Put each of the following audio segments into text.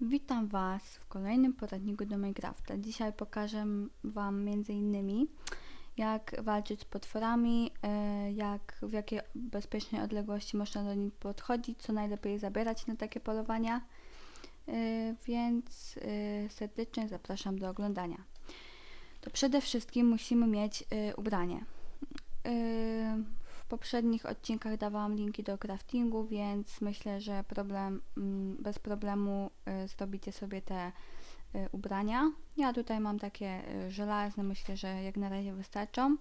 Witam Was w kolejnym poradniku do Minecrafta. Dzisiaj pokażę Wam m.in. jak walczyć z potworami, e, jak w jakiej bezpiecznej odległości można do nich podchodzić, co najlepiej zabierać na takie polowania. E, Więc e, serdecznie zapraszam do oglądania. To przede wszystkim musimy mieć ubranie. W poprzednich odcinkach dawałam linki do craftingu, więc myślę, że problem, mm, bez problemu y, zrobicie sobie te y, ubrania. Ja tutaj mam takie y, żelazne, myślę, że jak na razie wystarczą.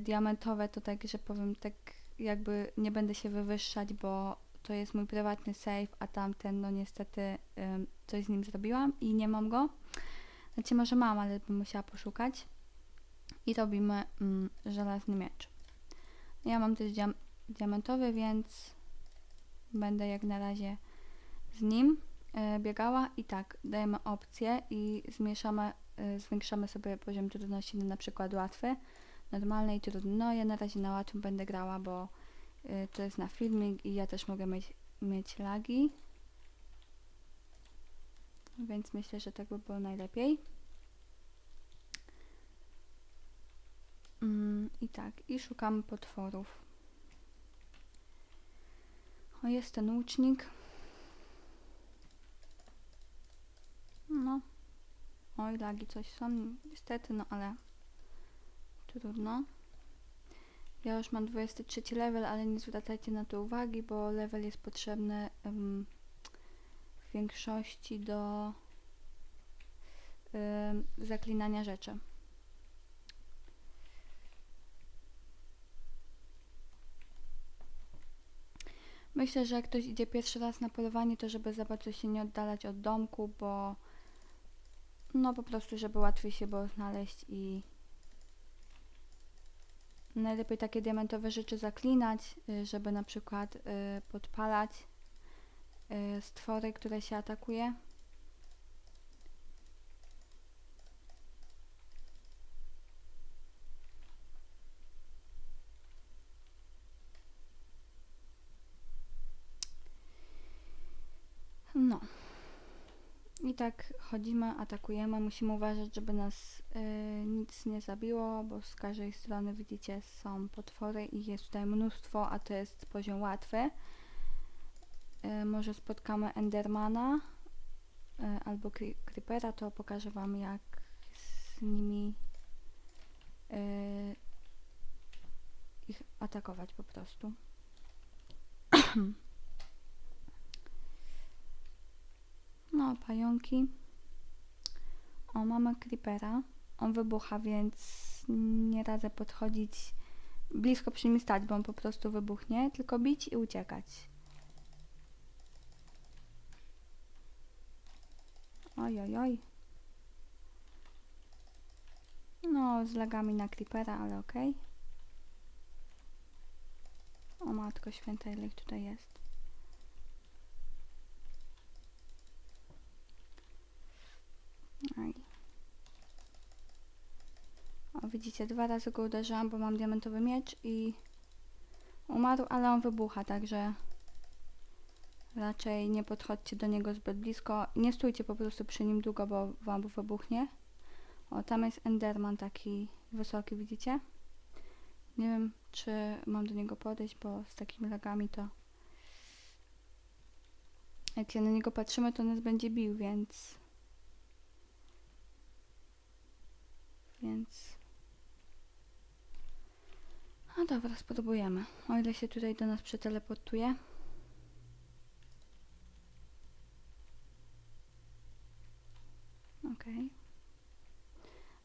Diamentowe to tak, że powiem tak jakby nie będę się wywyższać, bo to jest mój prywatny safe, a tamten no niestety coś z nim zrobiłam i nie mam go. Znaczy może mam, ale bym musiała poszukać. I robimy mm, żelazny miecz. Ja mam też diam- diamentowy, więc będę jak na razie z nim e, biegała i tak, dajemy opcję i zmieszamy, e, zwiększamy sobie poziom trudności na na przykład łatwy, normalny i trudny. No ja na razie na łatwym będę grała, bo e, to jest na filmik i ja też mogę mieć, mieć lagi. Więc myślę, że tak by było najlepiej. Mm, I tak, i szukamy potworów. O, jest ten łucznik. No. Oj, lagi coś są, niestety, no ale trudno. Ja już mam 23 level, ale nie zwracajcie na to uwagi, bo level jest potrzebny em, w większości do em, zaklinania rzeczy. Myślę, że jak ktoś idzie pierwszy raz na polowanie, to żeby za bardzo się nie oddalać od domku, bo no po prostu, żeby łatwiej się było znaleźć i najlepiej takie diamentowe rzeczy zaklinać, y, żeby na przykład y, podpalać y, stwory, które się atakuje. No. I tak chodzimy, atakujemy. Musimy uważać, żeby nas y, nic nie zabiło, bo z każdej strony widzicie są potwory i jest tutaj mnóstwo, a to jest poziom łatwy. Y, może spotkamy Endermana y, albo Cre- Creepera, to pokażę Wam jak z nimi y, ich atakować po prostu. No, pająki. O, mamy creepera. On wybucha, więc nie radzę podchodzić blisko przy nim stać, bo on po prostu wybuchnie, tylko bić i uciekać. Oj, oj, oj. No, z lagami na creepera, ale okej. O matko święta, ile ich tutaj jest. Aj. O, widzicie, dwa razy go uderzyłam, bo mam diamentowy miecz i umarł, ale on wybucha, także raczej nie podchodźcie do niego zbyt blisko. Nie stójcie po prostu przy nim długo, bo wam wybuchnie. O, tam jest Enderman taki wysoki, widzicie? Nie wiem, czy mam do niego podejść, bo z takimi lagami to jak się na niego patrzymy, to nas będzie bił, więc Więc. No dobra, spróbujemy. O ile się tutaj do nas przeteleportuje. Okej.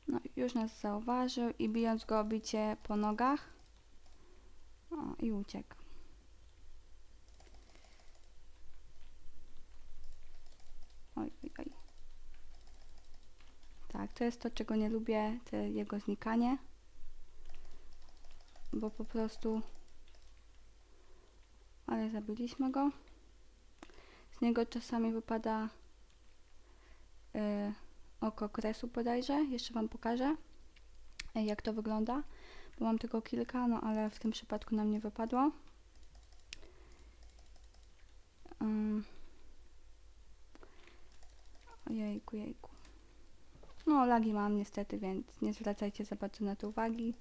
No już nas zauważył i bijąc go bicie po nogach. O, i uciekł. Oj, oj, oj. Tak, to jest to, czego nie lubię, to jego znikanie. Bo po prostu... Ale zabiliśmy go. Z niego czasami wypada y, oko kresu bodajże. Jeszcze Wam pokażę, y, jak to wygląda. Bo mam tylko kilka, no ale w tym przypadku nam nie wypadło. Ym. Ojejku, jejku. No, lagi mam niestety, więc nie zwracajcie za bardzo na to uwagi.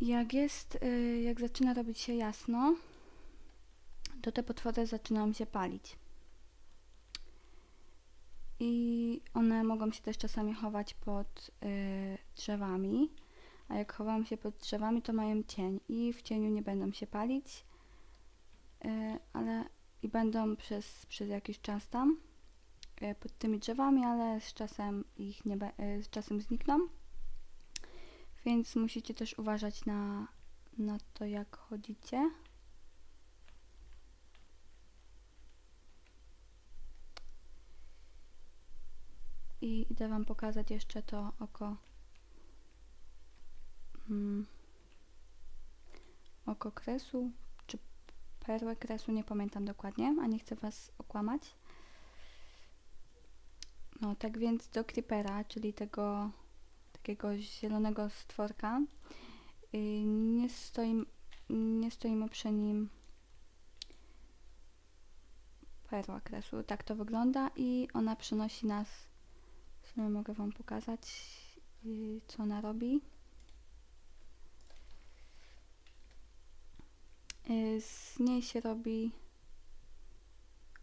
Jak jest, y, jak zaczyna robić się jasno, to te potwory zaczynają się palić. I one mogą się też czasami chować pod y, drzewami, a jak chowam się pod drzewami, to mają cień i w cieniu nie będą się palić, y, ale i będą przez, przez jakiś czas tam pod tymi drzewami, ale z czasem ich nie z czasem znikną. Więc musicie też uważać na, na to, jak chodzicie. I idę Wam pokazać jeszcze to oko. Mm, oko kresu, czy perłę kresu, nie pamiętam dokładnie, a nie chcę Was okłamać. No, tak więc do creepera, czyli tego takiego zielonego stworka, y, nie, stoim, nie stoimy przy nim perła kresu. Tak to wygląda i ona przynosi nas, w mogę Wam pokazać, y, co ona robi. Y, Z niej się robi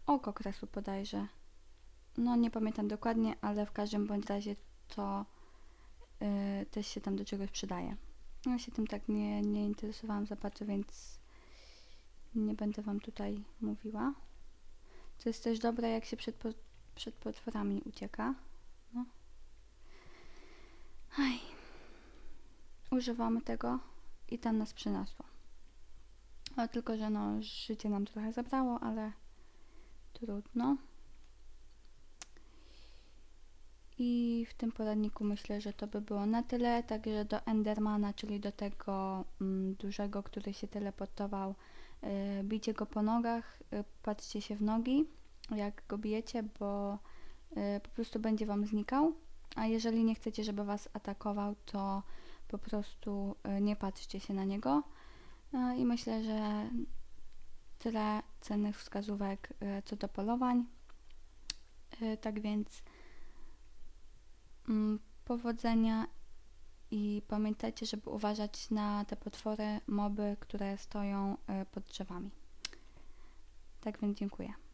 oko kresu bodajże. No nie pamiętam dokładnie, ale w każdym bądź razie to y, też się tam do czegoś przydaje. Ja się tym tak nie, nie interesowałam za bardzo, więc nie będę Wam tutaj mówiła. To jest też dobre, jak się przed, po, przed potworami ucieka. No. Aj. Używamy tego i tam nas przyniosło. No, tylko, że no, życie nam trochę zabrało, ale trudno. I w tym poradniku myślę, że to by było na tyle. Także do Endermana, czyli do tego mm, dużego, który się teleportował, y, bijcie go po nogach, y, patrzcie się w nogi, jak go bijecie, bo y, po prostu będzie wam znikał. A jeżeli nie chcecie, żeby was atakował, to po prostu y, nie patrzcie się na niego. No I myślę, że tyle cennych wskazówek y, co do polowań. Y, Tak więc powodzenia i pamiętajcie, żeby uważać na te potwory, moby, które stoją y, pod drzewami. Tak więc dziękuję.